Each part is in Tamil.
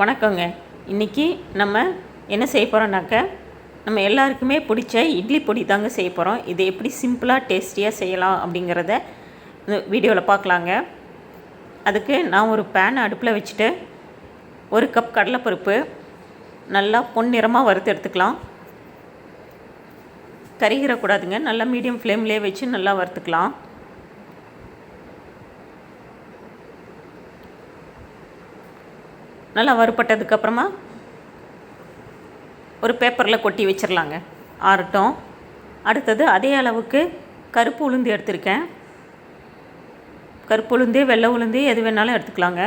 வணக்கங்க. இன்றைக்கி நம்ம என்ன செய்ய போகிறோம்னாக்க நம்ம எல்லாருக்குமே பிடிச்ச இட்லி பொடி தாங்க செய்ய போகிறோம் இதை எப்படி சிம்பிளாக டேஸ்டியாக செய்யலாம் அப்படிங்கிறத வீடியோவில் பார்க்கலாங்க. அதுக்கு நான் ஒரு பேன் அடுப்பில் வச்சுட்டு ஒரு கப் கடலைப்பருப்பு நல்லா பொன்னிறமாக வறுத்து எடுத்துக்கலாம். கருகிறக்கூடாதுங்க நல்லா மீடியம் ஃப்ளேம்லேயே வச்சு நல்லா வறுத்துக்கலாம். நல்லா வறுபட்டதுக்கப்புறமா ஒரு பேப்பரில் கொட்டி வச்சிடலாங்க ஆறட்டும். அடுத்தது அதே அளவுக்கு கருப்பு உளுந்து எடுத்திருக்கேன். கருப்பு உளுந்து வெள்ளை உளுந்து எது வேணாலும் எடுத்துக்கலாங்க.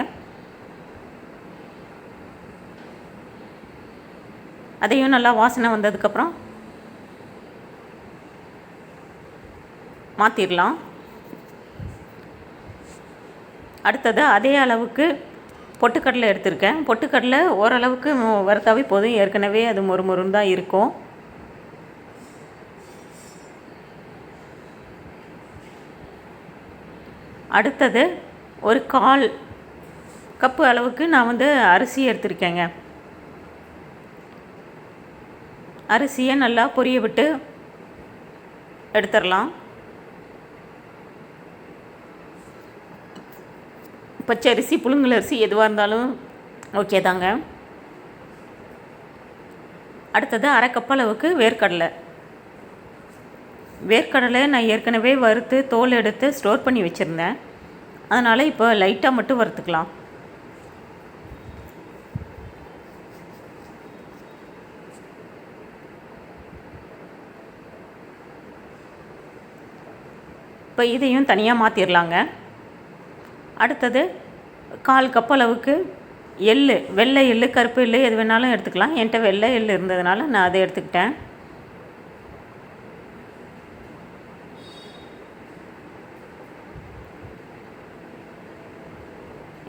அதையும் நல்லா வாசனை வந்ததுக்கப்புறம் மாற்றிடலாம் அடுத்தது அதே அளவுக்கு பொட்டுக்கடலை எடுத்திருக்கேன். பொட்டுக்கடலை ஓரளவுக்கு வறுத்தாவே போதும். ஏற்கனவே அது மொறு மொறுன்னு தான் இருக்கும். அடுத்தது ஒரு கால் கப்பு அளவுக்கு நான் வந்து அரிசி எடுத்திருக்கேங்க. அரிசியை நல்லா பொரிய விட்டு எடுத்துடலாம் பச்சரிசி புழுங்கல் அரிசி எதுவாக இருந்தாலும் ஓகே தாங்க. அடுத்தது அரை கப் அளவுக்கு வேர்க்கடலை. வேர்க்கடலை நான் ஏற்கனவே வறுத்து தோல் எடுத்து ஸ்டோர் பண்ணி வச்சுருந்தேன். அதனால் இப்போ லைட்டாக மட்டும் வறுத்துக்கலாம். இப்போ இதையும் தனியாக மாற்றிடலாங்க அடுத்தது கால் கப் அளவுக்கு எள்ளு வெள்ளை எள்ளு கருப்பு எள்ளு எது வேணாலும் எடுத்துக்கலாம். என்கிட்ட வெள்ளை எள்ளு இருந்ததுனால நான் அதை எடுத்துக்கிட்டேன்.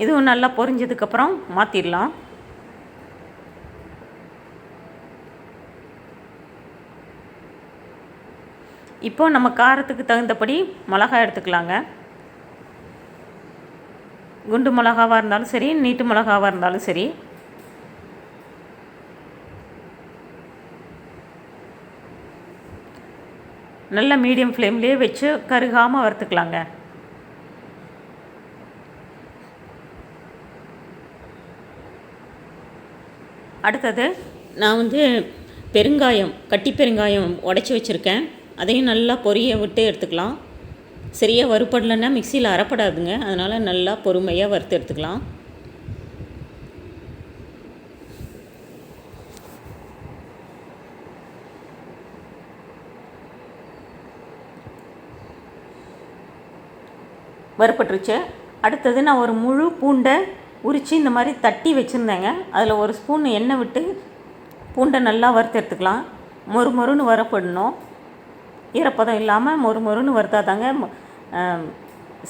இதுவும் நல்லா பொரிஞ்சதுக்கப்புறம் மாற்றிடலாம் இப்போ நம்ம காரத்துக்கு தகுந்தபடி மிளகாய் எடுத்துக்கலாங்க. குண்டு மிளகாவாக இருந்தாலும் சரி நீட்டு மிளகாவாக இருந்தாலும் சரி. நல்ல மீடியம் ஃப்ளேம்லேயே வச்சு கருகாமல் வறுத்துக்கலாங்க. அடுத்தது நான் வந்து பெருங்காயம் கட்டி பெருங்காயம் உடச்சி வச்சுருக்கேன். அதையும் நல்லா பொரிய விட்டு எடுத்துக்கலாம். சரியாக வறுப்படலைன்னா மிக்சியில் அறப்படாதுங்க அதனால் நல்லா பொறுமையாக வறுத்து எடுத்துக்கலாம். வறுப்பட்டுருச்சு அடுத்தது நான் ஒரு முழு பூண்டை உரித்து இந்த மாதிரி தட்டி வச்சுருந்தேங்க. அதில் ஒரு ஸ்பூன் எண்ணெய் விட்டு பூண்டை நல்லா வறுத்து எடுத்துக்கலாம். மொறு மொறுன்னு வரப்படணும் ஈரப்பதம் இல்லாமல் மொறு மொறுன்னு வறுத்தா தாங்க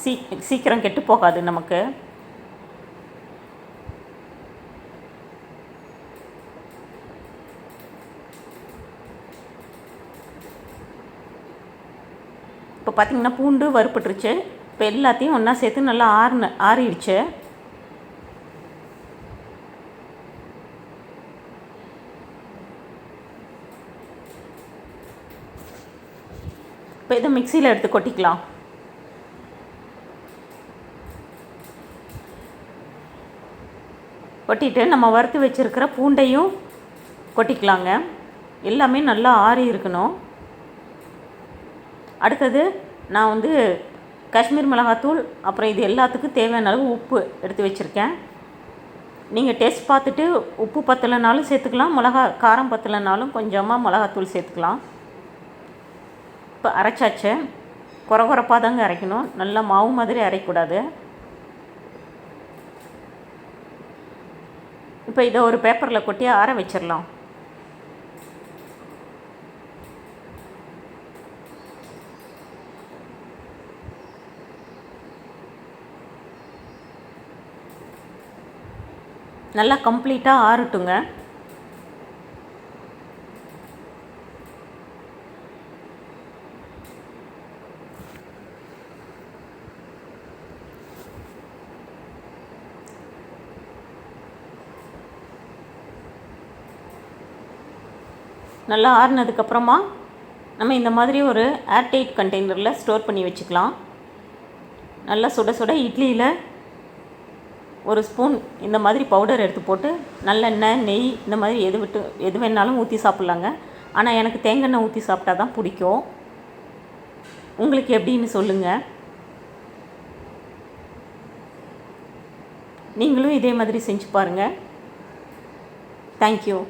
சீ சீக்கிரம் கெட்டு போகாது நமக்கு. இப்போ பார்த்தீங்கன்னா பூண்டு வறுப்பட்டுருச்சு இப்போ எல்லாத்தையும் ஒன்றா சேர்த்து நல்லா ஆறுன ஆறிடுச்சு. இப்போ இதை மிக்சியில் எடுத்து கொட்டிக்கலாம். கொட்டிட்டு நம்ம வறுத்து வச்சுருக்கிற பூண்டையும் கொட்டிக்கலாங்க. எல்லாமே நல்லா ஆறி இருக்கணும். அடுத்தது நான் வந்து காஷ்மீர் மிளகாத்தூள் அப்புறம் இது எல்லாத்துக்கும் தேவையான அளவு உப்பு எடுத்து வச்சுருக்கேன். நீங்கள் டேஸ்ட் பார்த்துட்டு உப்பு பத்தலைனாலும் சேர்த்துக்கலாம் மிளகா காரம் பத்தலைனாலும் கொஞ்சமாக மிளகாத்தூள் சேர்த்துக்கலாம். இப்போ அரைச்சாச்சு. குறை குறைப்பாக தாங்க அரைக்கணும். நல்லா மாவு மாதிரி அரைக்கூடாது இப்போ இதை ஒரு பேப்பரில் கொட்டி ஆற வச்சிடலாம். நல்லா கம்ப்ளீட்டாக ஆறட்டுங்க. நல்லா ஆறுனதுக்கப்புறமா நம்ம இந்த மாதிரி ஒரு ஏர்டைட் கண்டெய்னரில் ஸ்டோர் பண்ணி வச்சுக்கலாம். நல்லா சுட சுட இட்லியில் ஒரு ஸ்பூன் இந்த மாதிரி பவுடர் எடுத்து போட்டு நல்லெண்ணெய் நெய் இந்த மாதிரி எது விட்டு எது வேணாலும் ஊற்றி சாப்பிட்லாங்க. ஆனால் எனக்கு தேங்காய் ஊற்றி சாப்பிட்டா தான் பிடிக்கும். உங்களுக்கு எப்படின்னு சொல்லுங்கள் நீங்களும் இதே மாதிரி செஞ்சு பாருங்கள் தேங்க்யூ